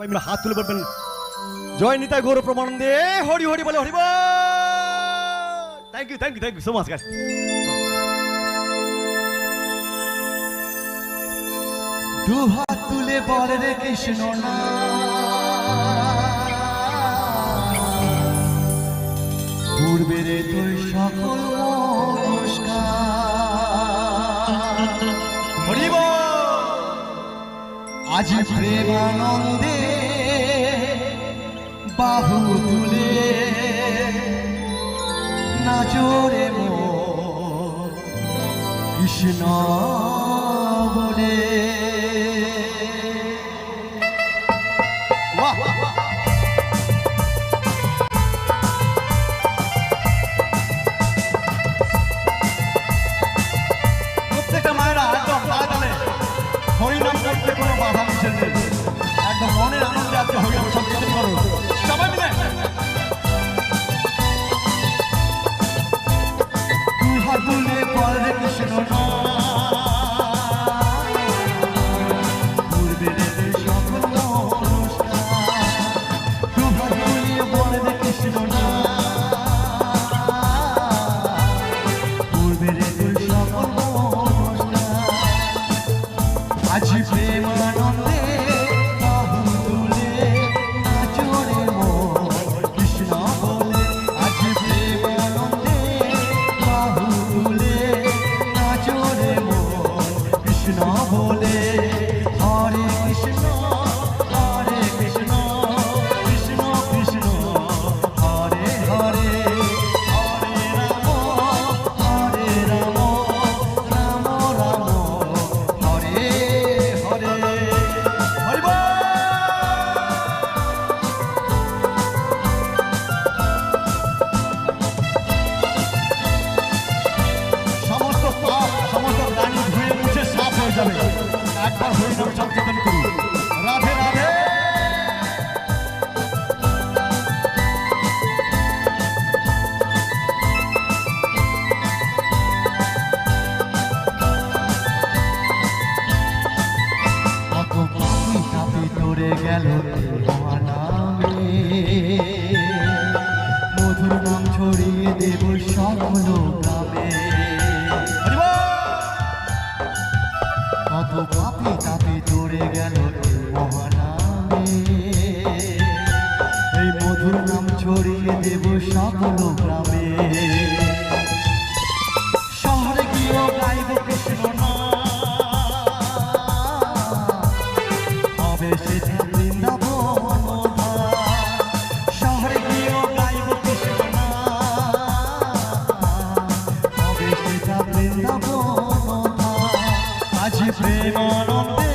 হাত তুলে পারবেন জয় নিতাই গৌরব প্রমাণ দিয়ে হরি হরি বলে Hari thank you thank you thank you so much গাছ দু হাত তুলে বলে রে কৃষ্ণ না। পূর্বের তুই সকল নমস্কার আজি প্রেমানন্দে বাহু তুলে নাচরে মো কৃষ্ণ। তার হরিনাম গেল মধুর নাম ছড়িয়ে দেব সকল গ্রামে। ফেলে দেব সকল গ্রামে। শহরে গিয়েও গাইব কৃষ্ণ না হবে সেটা বৃন্দাবন শহরে গিয়েও গাইব কৃষ্ণ না হবে সেটা বৃন্দাবন আজ প্রেমানন্দে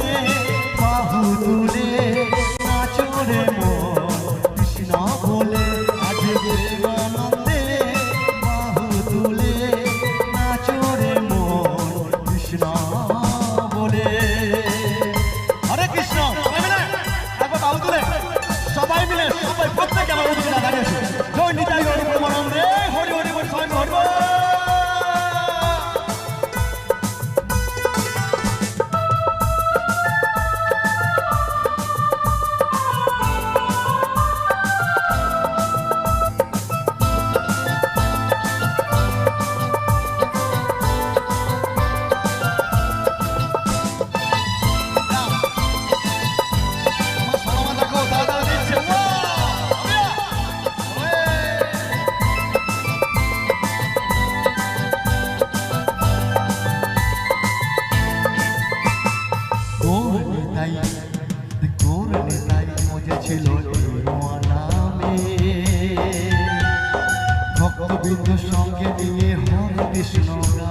গোবিন্দ সঙ্গে নিয়ে হরে কৃষ্ণ।